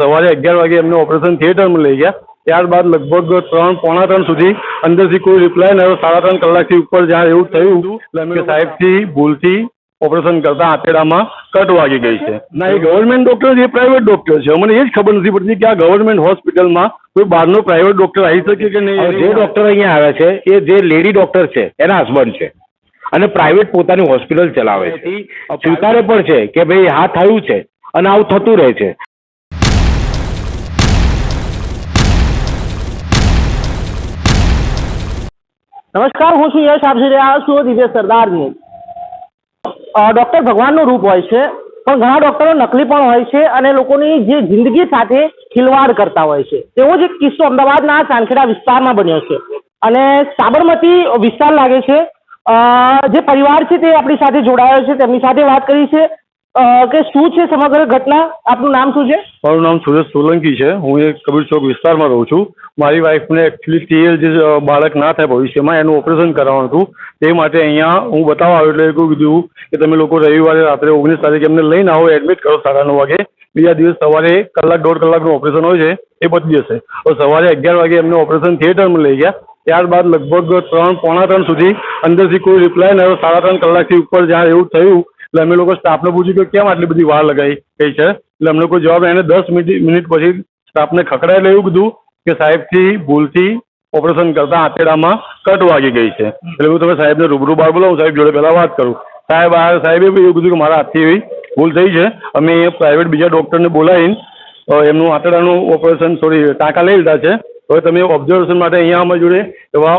સવારે અગિયાર વાગે એમને ઓપરેશન થિયેટરમાં લઈ ગયા. ત્યારબાદ લગભગ ત્રણ પોણા ત્રણ સુધી અંદરથી કોઈ રિપ્લાય ન સાડા ત્રણ કલાકથી ઉપર જ્યાં એવું થયું એટલે અમે સાહેબથી ભૂલથી ઓપરેશન કરતા આંતરડામાં કટ વાગી ગઈ છે. ના એ ગવર્મેન્ટ ડોક્ટર છે એ પ્રાઇવેટ ડોક્ટર છે. મને એ જ ખબર નથી પડતી કે આ ગવર્મેન્ટ હોસ્પિટલમાં કોઈ બહારનો પ્રાઇવેટ ડોક્ટર આવી શકે કે નહીં. જે ડોક્ટર અહીંયા આવે છે એ જે લેડી ડોક્ટર છે એના હસબન્ડ છે. અને પ્રાઇવેટ પોતાની હોસ્પિટલ ચલાવે છે. સ્વીકારે પણ છે કે ભાઈ હા થયું છે અને આવું થતું રહે છે. નમસ્કાર, હું છું યશ. આપ રહ્યા છો દિવ્ય સરદારની. ડૉક્ટર ભગવાનનું રૂપ હોય છે, પણ ઘણા ડૉક્ટરો નકલી પણ હોય છે અને લોકોની જે જિંદગી સાથે ખિલવાડ કરતા હોય છે. તેવો જ એક કિસ્સો અમદાવાદના ચાંદખેડા વિસ્તારમાં બન્યો છે. અને સાબરમતી વિસ્તાર લાગે છે. જે પરિવાર છે તે આપણી સાથે જોડાયો છે, તેમની સાથે વાત કરી છે. કે શું છે સમગ્ર ઘટના? આપનું નામ શું છે? મારું નામ સુરેશ સોલંકી છે. હું એક કબીર ચોક વિસ્તારમાં રહું છું. મારી વાઈફને એકચ્યુઅલી ટીએલ જે બાળક ના થાય ભવિષ્યમાં એનું ઓપરેશન કરાવવાનું હતું. તે માટે અહીંયા હું બતાવવા આવ્યો એટલે એવું કીધું કે તમે લોકો રવિવારે રાત્રે ઓગણીસ તારીખે એમને લઈને આવો એડમિટ કરો સાડા નવ વાગે. બીજા દિવસ સવારે કલાક, દોઢ કલાકનું ઓપરેશન હોય છે, એ પતી જશે. તો સવારે અગિયાર વાગે એમને ઓપરેશન થિયેટરમાં લઈ ગયા. ત્યારબાદ લગભગ ત્રણ, પોણા ત્રણ સુધી અંદરથી કોઈ રિપ્લાય ન સાડા ત્રણ કલાકથી ઉપર જ્યાં એવું થયું એટલે અમે લોકો સ્ટાફને પૂછ્યું કે કેમ આટલી બધી વાર લગાવી ગઈ છે? એટલે અમને કોઈ જવાબ એને દસ મિનિટ મિનિટ પછી સ્ટાફને ખખડાયેલું એવું કીધું કે સાહેબથી ભૂલથી ઓપરેશન કરતા આંતરડામાં કટ વાગી ગઈ છે. એટલે હું તમે સાહેબને રૂબરૂ બહાર બોલાવું, સાહેબ જોડે પહેલાં વાત કરું. સાહેબ, આ સાહેબે બી એવું કીધું કે મારા હાથથી એવી ભૂલ થઈ છે. અમે પ્રાઇવેટ બીજા ડૉક્ટરને બોલાવીને એમનું આંતરડાનું ઓપરેશન સોરી ટાંકા લઈ લીધા છે. હવે તમે ઓબ્ઝર્વેશન માટે અહીંયા અમારી જોડે એવા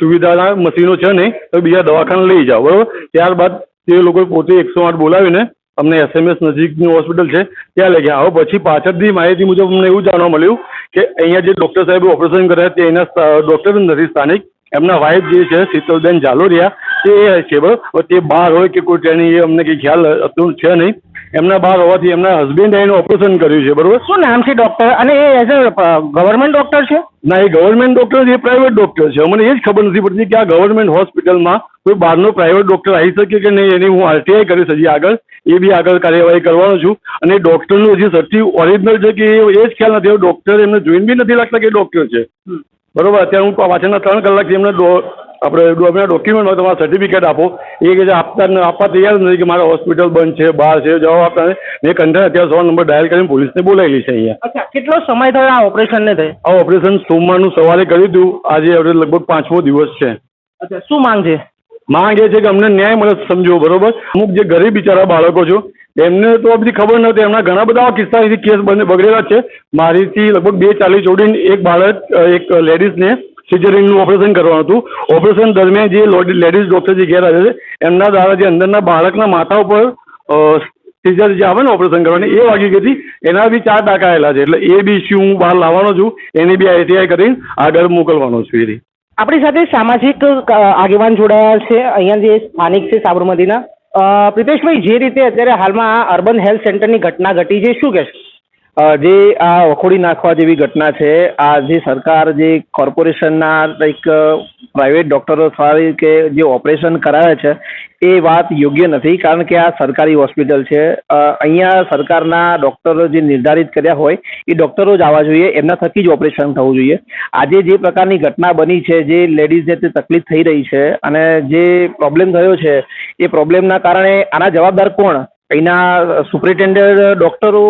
સુવિધાના મશીનો છે નહીં, તો બીજા દવાખાને લઈ જાઓ, બરાબર? ત્યારબાદ તે લોકોએ પોતે એકસો આઠ બોલાવીને અમને એસએમએસ નજીકની હોસ્પિટલ છે, ત્યાં લઈ ગયા. હવે પછી પાછળથી માહિતી મુજબ અમને એવું જાણવા મળ્યું કે અહીંયા જે ડૉક્ટર સાહેબે ઓપરેશન કર્યા તે એના ડૉક્ટર નથી સ્થાનિક. એમના વાઇફ જે છે, શીતલબેન ઝાલોરિયા તે છે, બરાબર? તે બહાર હોય કે કોઈ ટ્રેનિંગ એ અમને કંઈ ખ્યાલ હતું છે નહીં. એમના બાર હોવાથી એમના હસબન્ડ એનું ઓપરેશન કર્યું છે બરાબર? શું નામ છે ડૉક્ટર અને એ એઝ અ ગવર્મેન્ટ ડૉક્ટર છે? ના એ ગવર્મેન્ટ ડોક્ટર છે એ પ્રાઇવેટ ડોક્ટર છે. મને એ જ ખબર નથી પડતી કે આ ગવર્મેન્ટ હોસ્પિટલમાં કોઈ બહારનો પ્રાઇવેટ ડોક્ટર આવી શકે કે નહીં એની હું આરટીઆઈ કરીશ હજી આગળ. એ બી આગળ કાર્યવાહી કરવાનો છું. અને ડોક્ટરનું હજી સચ્ચી ઓરિજિનલ છે કે એ જ ખ્યાલ નથી. ડોક્ટર એમને જોઈને બી નથી લાગતા કે ડોક્ટર છે. બરોબર? અત્યારે હું પાછળના ત્રણ કલાકથી એમને ડો આપણે અમે ડોક્યુમેન્ટ હોય તમારા સર્ટિફિકેટ આપો. એ કે આપતા આપવા તૈયાર નથી કે મારા હોસ્પિટલ બંધ છે બહાર છે જવાબ આપતા નથી. મેં કંટાળે અત્યારે સો નંબર ડાયલ કરીને પોલીસને બોલાવેલી છે અહીંયા. અચ્છા કેટલો સમય થયો આ ઓપરેશનને થઈ? આ ઓપરેશન સોમવારનું સવારે કર્યું હતું આજે હવે લગભગ પાંચમો દિવસ છે. અચ્છા શું માંગ છે? માંગ એ છે કે અમને ન્યાય મળે સમજો બરોબર? અમુક જે ગરીબ બિચારા બાળકો છો એમને તો બધી ખબર નથી એમના ઘણા બધા આવા કિસ્સા અહીંથી કેસ બંને બગડેલા છે. મારીથી લગભગ બે ચાલીસ જોડીને એક બાળક એક લેડીઝને સિઝરિંગનું ઓપરેશન કરવાનું હતું. ઓપરેશન દરમિયાન જે લેડીઝ ડૉક્ટર જે આવે છે, એમના દ્વારા જે અંદરના બાળકના માથા ઉપર સિઝર જે આવે ને ઓપરેશન કરવાની, એ વાગી ગઈ હતી. એના બી ચાર ટાંકા આવેલા છે. એટલે એ બી ઇસ્યુ હું બહાર લાવવાનો છું. એની બી આઈટીઆઈ કરીને આગળ મોકલવાનો છું એથી આપણી સાથે સામાજિક આગેવાન જોડાયા છે. અહીંયા જે સ્થાનિક છે સાબરમતીના. પ્રિતેશભાઈ, જે રીતે અત્યારે હાલમાં આ અર્બન હેલ્થ સેન્ટરની ઘટના ઘટી છે, શું કહેશો? જે આ વખોડી નાખવા જેવી ઘટના છે, આ જે સરકાર જે કોર્પોરેશનના લાઈક પ્રાઇવેટ ડોક્ટરો દ્વારા કે જે ઓપરેશન કરાવે છે, એ વાત યોગ્ય નથી કારણ કે આ સરકારી હોસ્પિટલ છે. અહીંયા સરકારના ડોક્ટરો જે નિર્ધારિત કર્યા હોય, એ ડોક્ટરો જ આવવા જોઈએ, એમના થકી જ ઓપરેશન થવું જોઈએ. આજે જે પ્રકારની ઘટના બની છે, જે લેડીઝને તે તકલીફ થઈ રહી છે અને જે પ્રોબ્લેમ થયો છે, એ પ્રોબ્લેમના કારણે આના જવાબદાર કોણ? અહીંના સુપ્રિન્ટેન્ડન્ટ ડોક્ટરો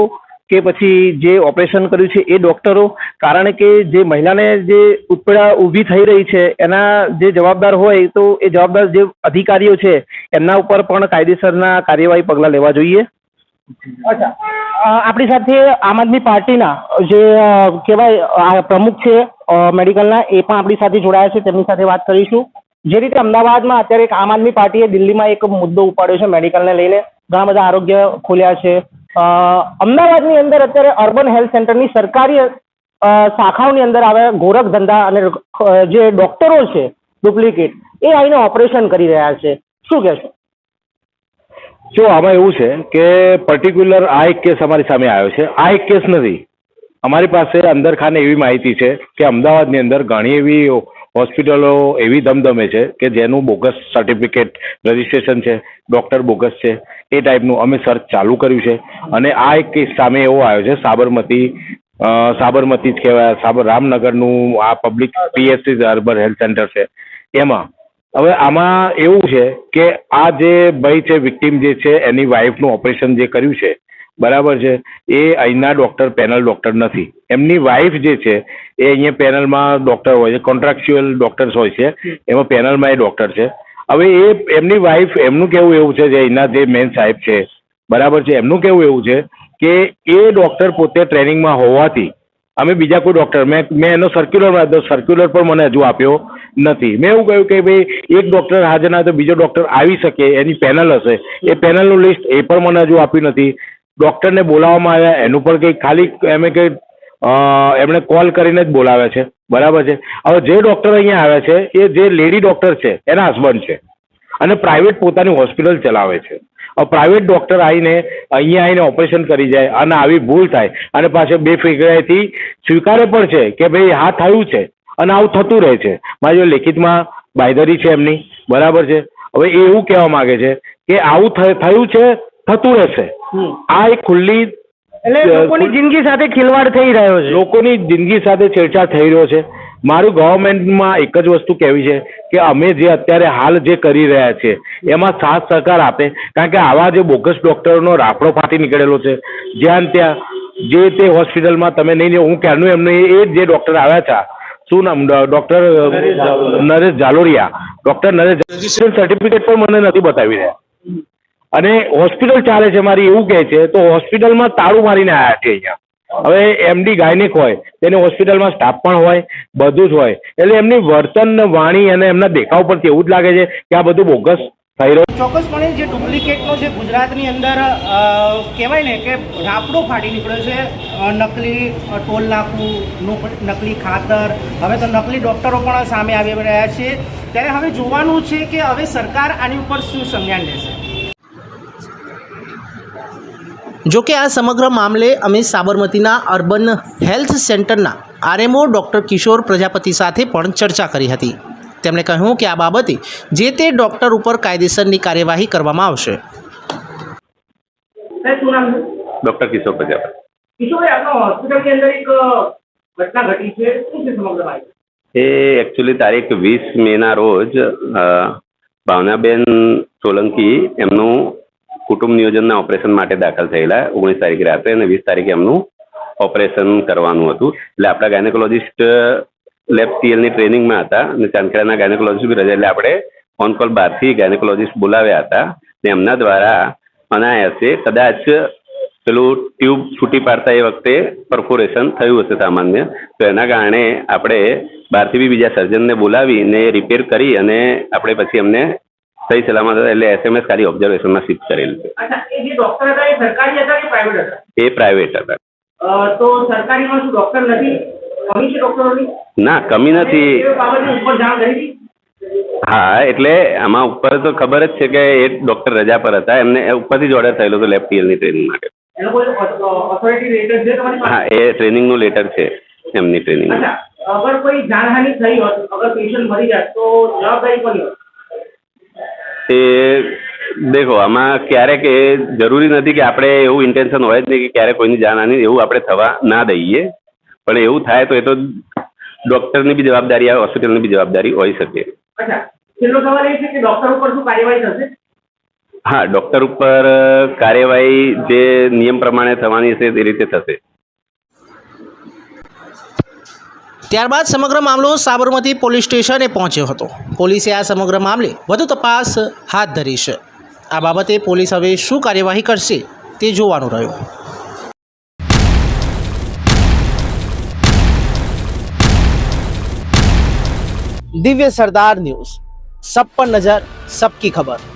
કે પછી જે ઓપરેશન કર્યું છે એ ડોક્ટરો કારણ કે જે મહિલાને જે ઉત્પીડા ઊભી થઈ રહી છે, એના જે જવાબદાર હોય તો એ જવાબદાર જે અધિકારીઓ છે, એમના ઉપર પણ કાયદેસરના કાર્યવાહી પગલાં લેવા જોઈએ. અચ્છા. આપણી સાથે આમ આદમી પાર્ટીના જે કહેવાય પ્રમુખ છે મેડિકલના, એ પણ આપણી સાથે જોડાયા છે, તેમની સાથે વાત કરીશું. જે રીતે અમદાવાદમાં અત્યારે એક આમ આદમી પાર્ટીએ દિલ્હીમાં એક મુદ્દો ઉપાડ્યો છે, મેડિકલને લઈને. ઘણા બધા આરોગ્ય ખોલ્યા છે અમદાવાદની અંદર અત્યારે અર્બન હેલ્થ સેન્ટરની સરકારી શાખાઓની અંદર આવે ગોરખ ધંધા અને જે ડોક્ટરો છે, ડુપ્લિકેટ, એ આવીને ઓપરેશન કરી રહ્યા છે. શું કહેશો જો આમાં એવું છે કે પર્ટિક્યુલર આ એક કેસ અમારી સામે આવ્યો છે. આ એક કેસ નથી. અમારી પાસે અંદર ખાને એવી માહિતી છે કે અમદાવાદની અંદર ઘણી એવી હોસ્પિટલો એવી ધમધમે છે કે જેનું બોગસ સર્ટિફિકેટ રજિસ્ટ્રેશન છે ડૉક્ટર બોગસ છે, એ ટાઈપનું અમે સર્ચ ચાલુ કર્યું છે. અને આ એક કેસ સામે એવો આવ્યો છે, સાબરમતી સાબરમતી જ કહેવાય સાબર રામનગરનું આ public PHC urban health centre છે. એમાં, હવે આમાં એવું છે કે આ જે ભાઈ છે વિક્ટીમ જે છે, એની વાઈફનું ઓપરેશન જે કર્યું છે બરાબર છે? એ અહીંના ડૉક્ટર પેનલ ડૉક્ટર નથી. એમની વાઈફ જે છે, એ અહીંયા પેનલમાં ડૉક્ટર હોય છે કોન્ટ્રાક્ચ્યુઅલ ડૉક્ટર્સ હોય છે. એમાં પેનલમાં એ ડૉક્ટર છે. હવે એ, એમની વાઈફ એમનું કેવું એવું છે જે અહીંના જે મેન સાહેબ છે? બરાબર છે? એમનું કેવું એવું છે કે એ ડૉક્ટર પોતે ટ્રેનિંગમાં હોવાથી, અમે બીજા કોઈ ડૉક્ટર મેં મેં એનો સર્ક્યુલર વાંધો સર્ક્યુલર પણ મને હજુ આપ્યો નથી. મેં એવું કહ્યું કે ભાઈ, એક ડૉક્ટર હાજર ના તો બીજો ડૉક્ટર આવી શકે, એની પેનલ હશે. એ પેનલનું લિસ્ટ એ પણ મને હજુ આપ્યું નથી. ડૉક્ટરને બોલાવવામાં આવ્યા. એનું પણ કંઈ ખાલી એમને કંઈ એમણે કોલ કરીને જ બોલાવ્યા છે. બરાબર છે? હવે જે ડૉક્ટર અહીંયા આવ્યા છે, એ જે લેડી ડૉક્ટર છે, એના હસબન્ડ છે. અને પ્રાઇવેટ પોતાની હોસ્પિટલ ચલાવે છે. હવે પ્રાઇવેટ ડૉક્ટર આવીને અહીંયા આવીને ઓપરેશન કરી જાય અને આવી ભૂલ થાય અને પાછળ બે ફિગરાથી સ્વીકારે પણ છે કે ભાઈ હા થયું છે અને આવું થતું રહે છે. મારી જો લેખિતમાં બાયદરી છે એમની. બરાબર છે? હવે એવું કહેવા માગે છે કે આવું થયું છે, થતું રહેશે. આ એક ખુલ્લી એટલે લોકોની જિંદગી સાથે ખિલવાડ થઈ રહ્યો છે. લોકોની જિંદગી સાથે છેડછાડ થઈ રહ્યો છે. મારું ગવર્મેન્ટમાં એક જ વસ્તુ કહેવી છે કે અમે જે અત્યારે હાલ જે કરી રહ્યા છે એમાં સાથ સહકાર આપે. કારણ કે આવા જે બોગસ ડૉક્ટરોનો રાફડો ફાટી નીકળેલો છે જ્યાં ને ત્યાં જે તે હોસ્પિટલમાં તમે નહીં હું ક્યારનું એમને એ જે ડૉક્ટર આવ્યા હતા. શું નામ? Doctor Naresh Jaloria doctor Naresh registration certificate પણ મને નથી બતાવી રહ્યા. અને હોસ્પિટલ ચાલે છે મારી એવું કહે છે, તો હોસ્પિટલમાં તાળું મારીને આવ્યા છે અહીંયા. હવે એમડી ગાયનિક હોય, તેને હોસ્પિટલમાં સ્ટાફ પણ હોય, બધું જ હોય. એટલે એમની વર્તન વાણી અને એમના દેખાવ પરથી એવું જ લાગે છે કે આ બધું બોગસ થઈ રહ્યું ચોક્કસપણે જે ડુપ્લિકેટનો જે ગુજરાતની અંદર કહેવાય ને કે રાફડો ફાટી નીકળ્યો છે નકલી ટોલ નાકું નકલી ખાતર, હવે તો નકલી ડૉક્ટરો પણ સામે આવી રહ્યા છે. ત્યારે હવે જોવાનું છે કે હવે સરકાર આની ઉપર શું સંજ્ઞાન લેશે? જો કે આ સમગ્ર મામલે અમે સાબરમતીના અર્બન હેલ્થ સેન્ટરના આરએમઓ ડૉક્ટર કિશોર પ્રજાપતિ સાથે પણ ચર્ચા કરી હતી. તેમણે કહ્યું કે આ બાબતે જે તે ડૉક્ટર ઉપર કાયદેસરની કાર્યવાહી કરવામાં આવશે. ડૉક્ટર કિશોર પ્રજાપતિ. એ એકચ્યુઅલી તારીખ વીસ મેના રોજ ભાવનાબેન સોલંકી એમનું કુટુંબ નિયોજનના ઓપરેશન માટે દાખલ થયેલા ઓગણીસ તારીખે રાત્રે અને વીસ તારીખે એમનું ઓપરેશન કરવાનું હતું. એટલે આપણા ગાયનેકોલોજીસ્ટ લેબ સીએલની ટ્રેનિંગમાં હતા અને ચાંદખેડાના ગાયનેકોલોજીસ્ટ બી રજા, એટલે આપણે ફોન કોલ બહારથી ગાયનેકોલોજીસ્ટ બોલાવ્યા હતા ને એમના દ્વારા અનાયાસે કદાચ પેલું ટ્યુબ છૂટી પાડતા એ વખતે પરફોરેશન થયું હશે સામાન્ય. તો એના કારણે આપણે બહારથી બી બીજા સર્જનને બોલાવીને રિપેર કરી અને આપણે પછી એમને સહી સલામત હતા એટલે એસએમએસ ખાલી ઓબ્ઝર્વેશનમાં શિફ્ટ કરેલ છે અચ્છા એ જે ડૉક્ટર હતા એ સરકારી હતા કે પ્રાઇવેટ હતા એ પ્રાઇવેટ હતા તો સરકારીમાં શું ડૉક્ટર નથી કમી છે ડૉક્ટરોની ના કમી નથી એ બાબતે ઉપર જાણ કરી હા એટલે આમાં ઉપર તો ખબર જ છે કે એ ડૉક્ટર રજા પર હતા એમને ઉપરથી જ ઓર્ડર થયેલો હતો લેફ્ટ ટીએલની ટ્રેનિંગ માટે. હા એ ટ્રેનિંગનું લેટર છે એમની ટ્રેનિંગ અગર કોઈ જાનહાનિ થઈ હોત અગર પેશન્ટ મરી જાય તો જવાબદારી કોની હોત? એ દેખો આમાં ક્યારેક એ જરૂરી નથી કે આપણે એવું ઇન્ટેન્શન હોય જ નહીં કે ક્યારેક કોઈની જાનહાની એવું આપણે થવા ના દઈએ. પણ એવું થાય તો એ તો ડૉક્ટરની બી જવાબદારી આવે હોસ્પિટલની બી જવાબદારી હોઈ શકે. છેલ્લો સવાલ એ છે કે ડૉક્ટર ઉપર શું કાર્યવાહી થશે? હા ડૉક્ટર ઉપર કાર્યવાહી જે નિયમ પ્રમાણે થવાની છે એ રીતે થશે. ત્યારબાદ સમગ્ર મામલો સાબરમતી પોલીસ સ્ટેશને પહોંચ્યો હતો. પોલીસે આ સમગ્ર મામલે વધુ તપાસ હાથ ધરી છે. આ બાબતે પોલીસ હવે શું કાર્યવાહી કરશે તે જોવાનું રહ્યું. દિવ્ય સરદાર ન્યૂઝ. સબ પર નજર, સબકી ખબર.